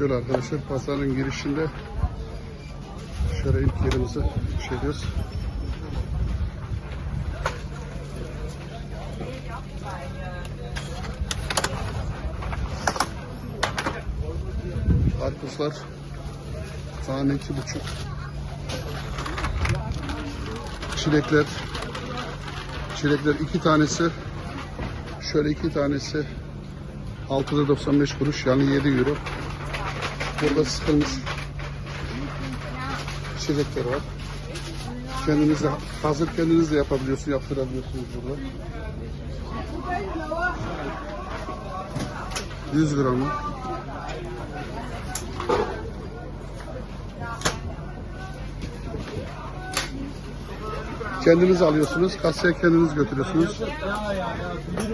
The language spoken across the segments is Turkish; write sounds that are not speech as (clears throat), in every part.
Şöyle arkadaşlar pazarın girişinde şöyle ilk yerimizi şey diyoruz. Karpuzlar tane iki buçuk. Çilekler çilekler iki tanesi şöyle iki tanesi 6'da 95 kuruş yani 7 euro. Burada sıkılmış içecekler var. Kendiniz hazır kendiniz de yapabiliyorsunuz, yaptırabiliyorsunuz burada. 100 gramı. Kendiniz alıyorsunuz, kasaya kendiniz götürüyorsunuz.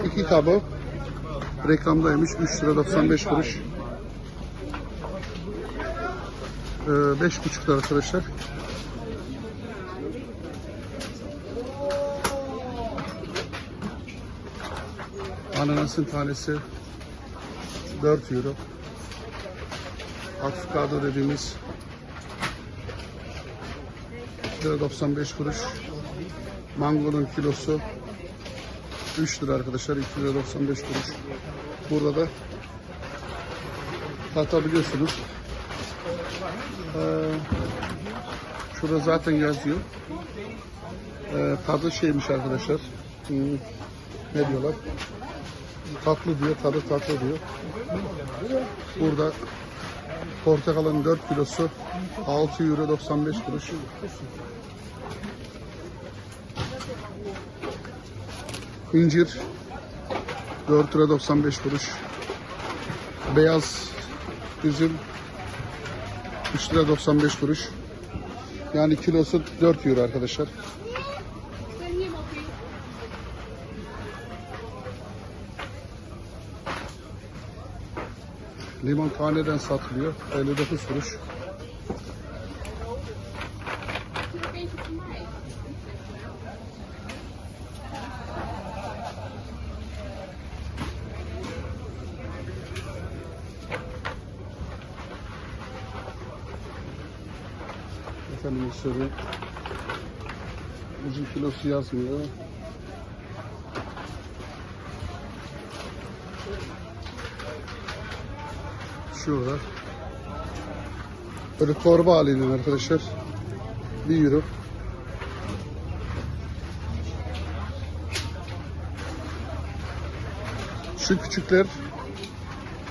İki kabı reklamdaymış 3 lira 95 kuruş. Ee, beş buçukta arkadaşlar. Ananasın tanesi 4 euro. Avokado dediğimiz 1 lira 95 kuruş. Mangonun kilosu 3 lira arkadaşlar. 2 lira 95 kuruş. Burada da tartabiliyorsunuz. Ee, şurada zaten yazıyor. Ee, tadı şeymiş arkadaşlar. Hmm, ne diyorlar? Tatlı diyor, tadı tatlı diyor. Burada portakalın 4 kilosu 6 euro 95 kuruş. İncir 4 lira 95 kuruş. Beyaz üzüm 3 lira 95 kuruş. Yani kilosu 4 euro arkadaşlar. Limon taneden satılıyor. 59 kuruş. Efendim söyleyeyim. Uzun kilosu yazmıyor. Şurada. Böyle torba halinde arkadaşlar. 1 euro. Şu küçükler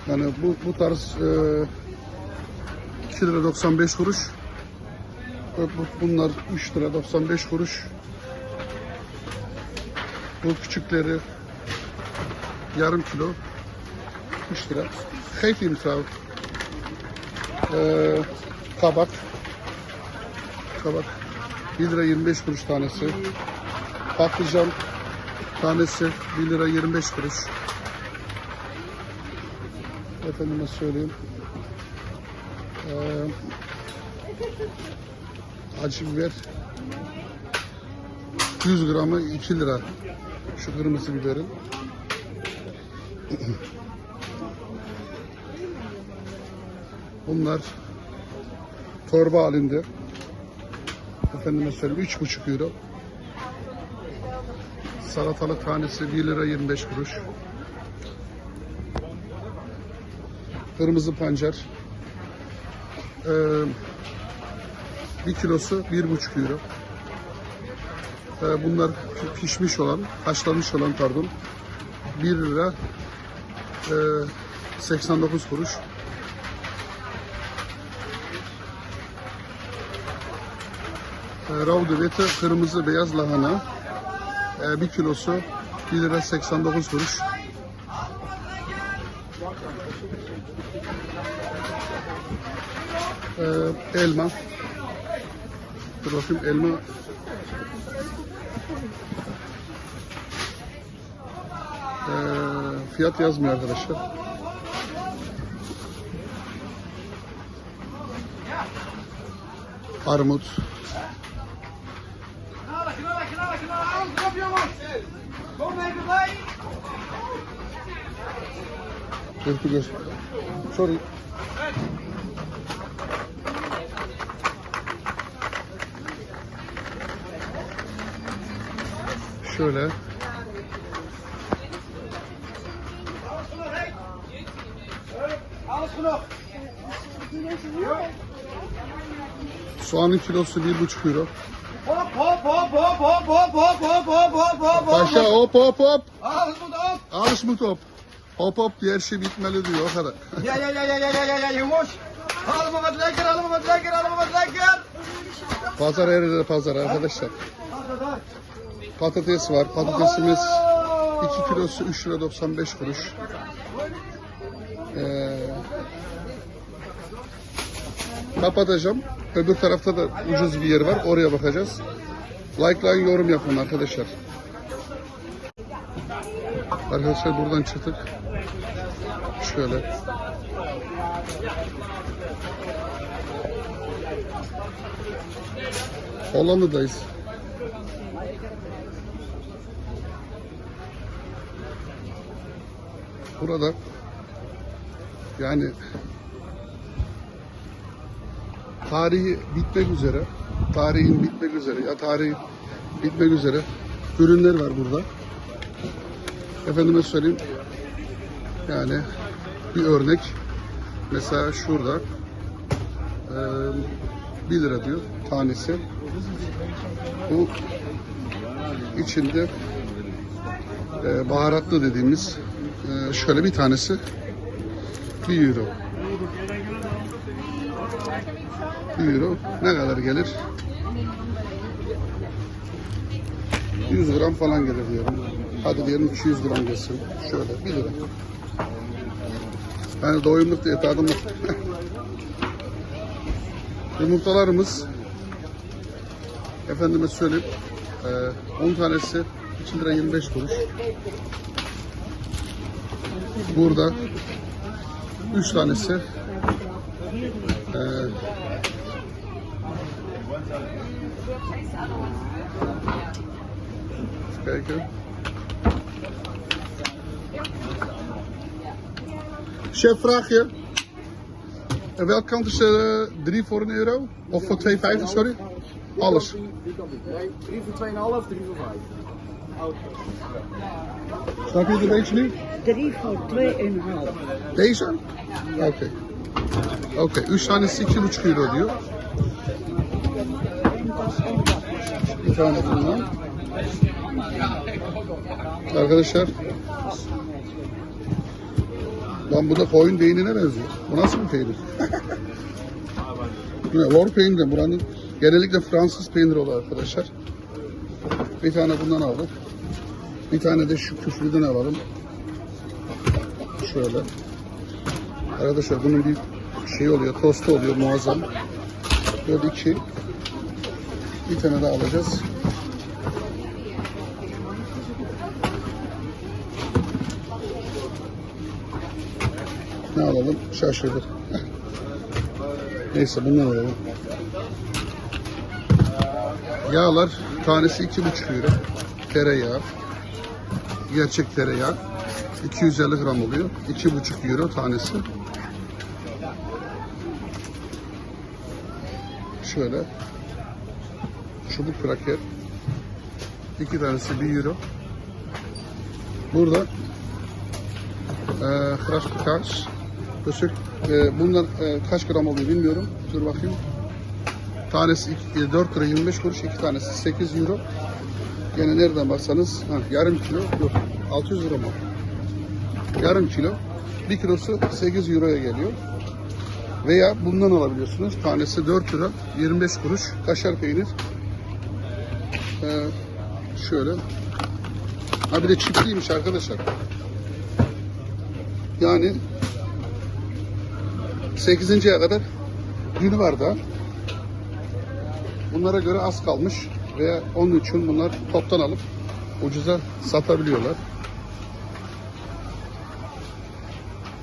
yani bu, bu tarz e, 2 lira 95 kuruş. Bunlar 3 lira 95 kuruş. Bu küçükleri yarım kilo 3 lira. Geef mevrouw. Ee, kabak. Kabak. 1 lira 25 kuruş tanesi. Patlıcan tanesi 1 lira 25 kuruş. Efendime söyleyeyim. Ee, acı biber 100 gramı 2 lira. Şu kırmızı biberin. (clears throat) Bunlar torba halinde. Efendime söyleyeyim 3,5 euro. Salatalık tanesi 1 lira 25 kuruş. Kırmızı pancar. Ee, bir kilosu 1,5 euro. Ee, bunlar pi- pişmiş olan, haşlanmış olan pardon. 1 lira e, 89 kuruş. E, Raudevete kırmızı beyaz lahana. E, bir kilosu 1 lira 89 kuruş. E, elma. Dur bakayım elma. E, fiyat yazmıyor arkadaşlar. Armut. Português. Sorry. Şöyle. Soğanın kilosu bir buçuk euro. Hop hop hop hop hop hop hop hop hop hop hop Paşa hop hop hop. Al bu da hop. Alış mı top? Hop hop diye her şey bitmeli diyor o kadar. Ja ja ja ja jongens. Allemaal wat lekker, allemaal wat lekker, allemaal wat lekker. Pazar her yerde pazar arkadaşlar. Patates var. Patatesimiz 2 kilosu 3 lira 95 kuruş. Ee, kapatacağım. Öbür tarafta da ucuz bir yer var. Oraya bakacağız. Like'layın yorum yapın arkadaşlar. Arkadaşlar buradan çıktık. Şöyle. Hollanda'dayız. Burada yani tarihi bitmek üzere, tarihin bitmek üzere ya tarihi bitmek üzere ürünler var burada. Efendime söyleyeyim yani bir örnek mesela şurada eee 1 lira diyor tanesi. Bu içinde e, baharatlı dediğimiz e, şöyle bir tanesi 1 euro. 1 euro ne kadar gelir? 100 gram falan gelir diyorum. Hadi diyelim 200 gram gelsin. Şöyle 1 lira. Yani doyumluk diye tadımlık. (laughs) Yumurtalarımız efendime söyleyeyim e, 10 tanesi 2 lira 25 kuruş. Burada 3 tanesi e, Kijken. Chef, vraag je. En welke kant is er 3 voor een euro? Of voor 2,50, sorry? Alles. Die kant niet. Nee, 3 voor 2,5, 3 voor 5. Je het een beetje nu? 3 voor 2,5. Deze? Oké. Oké, uw staan is 2,5 euro diyor. Bir tane bundan. Arkadaşlar. Lan bu da koyun beynine benziyor. Bu nasıl bir peynir? (laughs) Bu ne? Lor peyniri. Buranın genellikle Fransız peyniri oluyor arkadaşlar. Bir tane bundan aldık. Bir tane de şu küflüden alalım. Şöyle. Arkadaşlar bunun bir şey oluyor, tostu oluyor muazzam. Böyle iki. Bir tane daha alacağız. Ne alalım? Şaşırdık. Neyse bundan alalım. Yağlar tanesi iki buçuk euro. Tereyağı. Gerçek tereyağı. 250 gram oluyor. 2,5 euro tanesi. Şöyle. Çubuk kraker. İki tanesi 1 euro. Burada eee Hraş kaç. Kösük. Eee, bunlar eee, kaç gram oluyor bilmiyorum. Dur bakayım. Tanesi iki- 4 lira 25 kuruş. iki tanesi 8 euro. Gene nereden baksanız ha, yarım kilo yok 600 lira mı? yarım kilo. Bir kilosu 8 euroya geliyor. Veya bundan alabiliyorsunuz. Tanesi 4 lira 25 kuruş. Kaşar peynir. Ee, şöyle. Ha bir de çiftliymiş arkadaşlar. Yani 8.ye kadar günü var daha. Bunlara göre az kalmış veya onun için bunlar toptan alıp ucuza satabiliyorlar.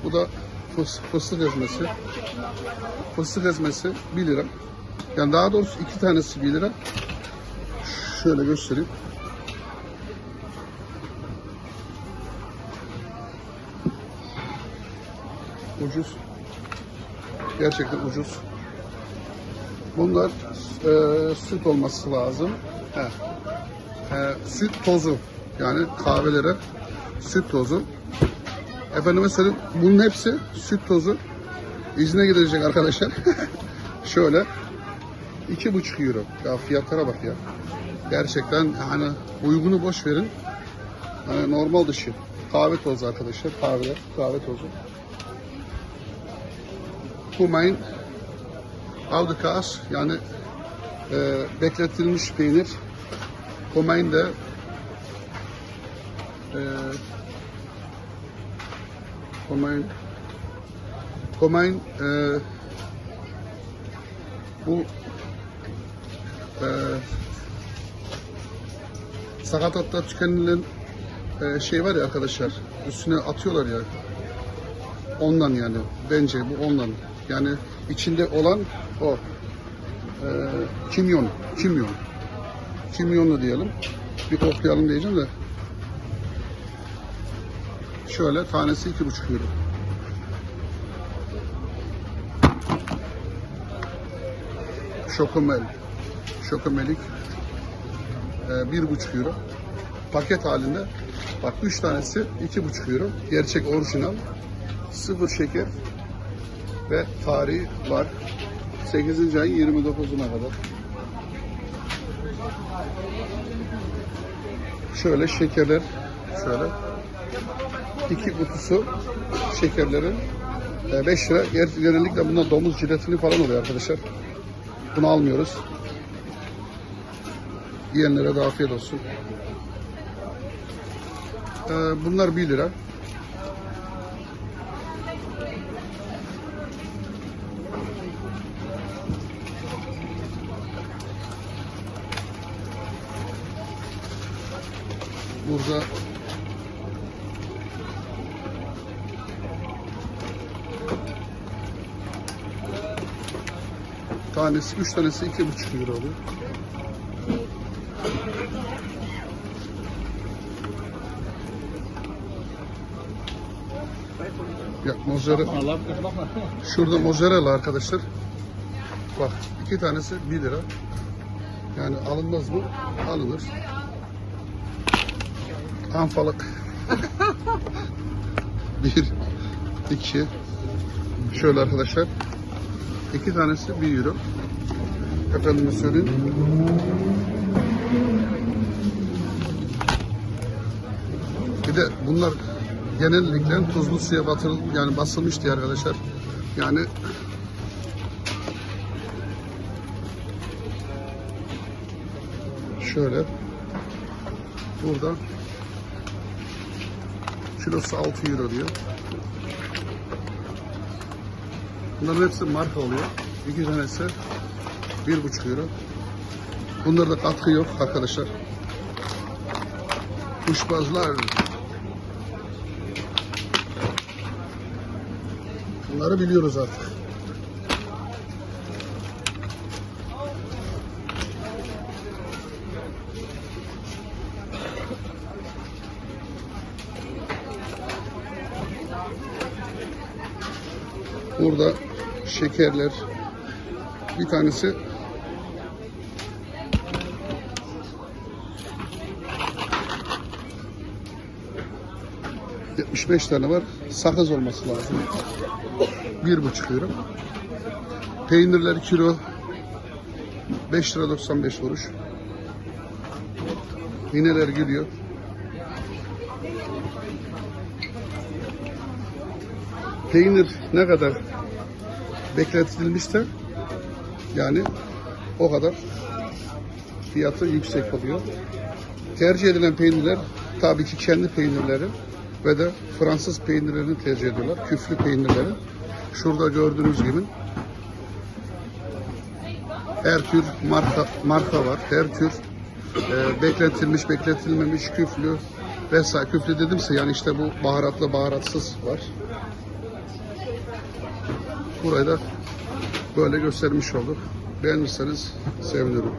Bu da fıs, fıstık ezmesi. Fıstık ezmesi 1 lira. Yani daha doğrusu iki tanesi 1 lira. Şöyle göstereyim. Ucuz. Gerçekten ucuz. Bunlar e, süt olması lazım. E, süt tozu. Yani kahvelere süt tozu. Efendime söyleyeyim bunun hepsi süt tozu. İzne gidecek arkadaşlar. (laughs) Şöyle iki buçuk euro. Ya fiyatlara bak ya. Gerçekten hani uygunu boş verin. Hani normal dışı. Kahve tozu arkadaşlar. Kahveler, kahve tozu. Kumain Avdukas yani e, bekletilmiş peynir. Kumain de e, Kumain Kumain e, bu e, sakatatta tükenilen e, şey var ya arkadaşlar üstüne atıyorlar ya ondan yani bence bu ondan yani içinde olan o. E, kimyon kimyon. Kimyonlu diyelim. Bir koklayalım diyeceğim de. Şöyle tanesi iki buçuk euro. Şokomel. Şokomelik. E, bir buçuk euro. Paket halinde. Bak üç tanesi iki buçuk euro. Gerçek orijinal. Sıfır şeker ve tarihi var 8. ayın 29'una kadar şöyle şekerler şöyle iki kutusu şekerlerin 5 lira. Ger- Genellikle bunda domuz jiletini falan oluyor arkadaşlar. Bunu almıyoruz. Yiyenlere de afiyet olsun. Ee, bunlar 1 lira. Burada tanesi, üç tanesi iki buçuk euro oluyor. Ya mozzarella, şurada mozzarella arkadaşlar. Bak iki tanesi 1 lira. Yani alınmaz mı? Alınır. Anfalık. bir, iki. Şöyle arkadaşlar. İki tanesi 1 euro. Efendime söyleyeyim. Bir de bunlar genellikle tuzlu suya batırıl yani basılmış diye arkadaşlar. Yani şöyle burada kilosu 6 euro diyor. Bunların hepsi marka oluyor. İki tanesi bir buçuk euro. Bunlarda katkı yok arkadaşlar. Kuşbazlar. Bunları biliyoruz artık. Burada şekerler. Bir tanesi ...75 tane var. Sakız olması lazım. Bir buçuk euro. Peynirler kilo 5 lira 95 kuruş. İğneler geliyor. Peynir ne kadar bekletilmişse yani o kadar fiyatı yüksek oluyor. Tercih edilen peynirler tabii ki kendi peynirleri ve de Fransız peynirlerini tercih ediyorlar. Küflü peynirleri. Şurada gördüğünüz gibi her tür marka marka var. Her tür e, bekletilmiş, bekletilmemiş, küflü vesaire. Küflü dedimse yani işte bu baharatlı, baharatsız var. Burayı da böyle göstermiş olduk. Beğenirseniz sevinirim.